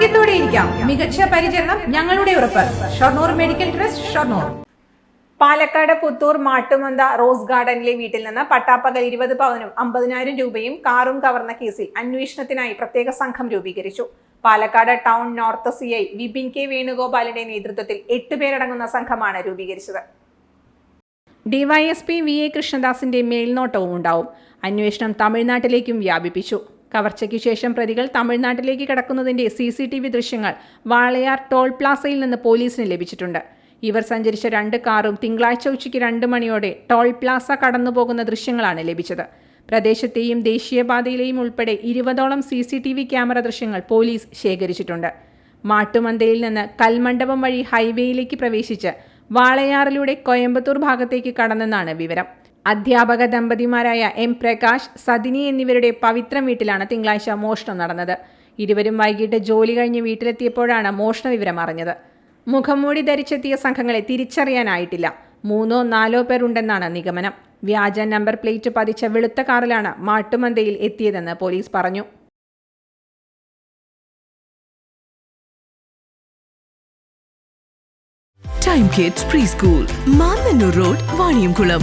ആരോഗ്യത്തോടെ ഇരിക്കാം. മികച്ച പരിചരണം ഞങ്ങളുടെ ഉറപ്പ്. Shoranur medical trust Shoranur. Palakkad Puthur Mattumantha rose ഗാർഡനിലെ വീട്ടിൽ നിന്ന് പട്ടാപ്പകൽ ഇരുപത് പവനും അമ്പതിനായിരം രൂപയും കാറും കവർന്ന കേസിൽ അന്വേഷണത്തിനായി പ്രത്യേക സംഘം രൂപീകരിച്ചു. Palakkad town north C I Vipin K വേണുഗോപാലിന്റെ നേതൃത്വത്തിൽ എട്ട് പേരടങ്ങുന്ന സംഘമാണ് രൂപീകരിച്ചത്. ഡിവൈഎസ്പി വി എ കൃഷ്ണദാസിന്റെ മേൽനോട്ടവും ഉണ്ടാവും. അന്വേഷണം തമിഴ്നാട്ടിലേക്കും വ്യാപിപ്പിച്ചു. കവർച്ചയ്ക്ക് ശേഷം പ്രതികൾ തമിഴ്നാട്ടിലേക്ക് കടക്കുന്നതിന്റെ സി സി ടി വി ദൃശ്യങ്ങൾ വാളയാർ ടോൾ പ്ലാസയിൽ നിന്ന് പോലീസിന് ലഭിച്ചിട്ടുണ്ട്. ഇവർ സഞ്ചരിച്ച രണ്ട് കാറും തിങ്കളാഴ്ച ഉച്ചയ്ക്ക് രണ്ട് മണിയോടെ ടോൾ പ്ലാസ കടന്നുപോകുന്ന ദൃശ്യങ്ങളാണ് ലഭിച്ചത്. പ്രദേശത്തെയും ദേശീയപാതയിലെയും ഉൾപ്പെടെ ഇരുപതോളം C C T V camera ദൃശ്യങ്ങൾ പോലീസ് ശേഖരിച്ചിട്ടുണ്ട്. മാട്ടുമന്തയിൽ നിന്ന് കൽമണ്ഡപം വഴി ഹൈവേയിലേക്ക് പ്രവേശിച്ച് വാളയാറിലൂടെ കോയമ്പത്തൂർ ഭാഗത്തേക്ക് കടന്നെന്നാണ് വിവരം. അധ്യാപക ദമ്പതിമാരായ എം പ്രകാശ് സദിനി എന്നിവരുടെ പവിത്രം വീട്ടിലാണ് തിങ്കളാഴ്ച മോഷണം നടന്നത്. ഇരുവരും വൈകിട്ട് ജോലി കഴിഞ്ഞ് വീട്ടിലെത്തിയപ്പോഴാണ് മോഷണ വിവരം അറിഞ്ഞത്. മുഖംമൂടി ധരിച്ചെത്തിയ സംഘങ്ങളെ തിരിച്ചറിയാനായിട്ടില്ല. മൂന്നോ നാലോ പേരുണ്ടെന്നാണ് നിഗമനം. വ്യാജ നമ്പർ പ്ലേറ്റ് പതിച്ച വെളുത്ത കാറിലാണ് മാട്ടുമന്തയിൽ എത്തിയതെന്ന് പോലീസ് പറഞ്ഞു. Time kids preschool Mannanur road Vaniyamkulam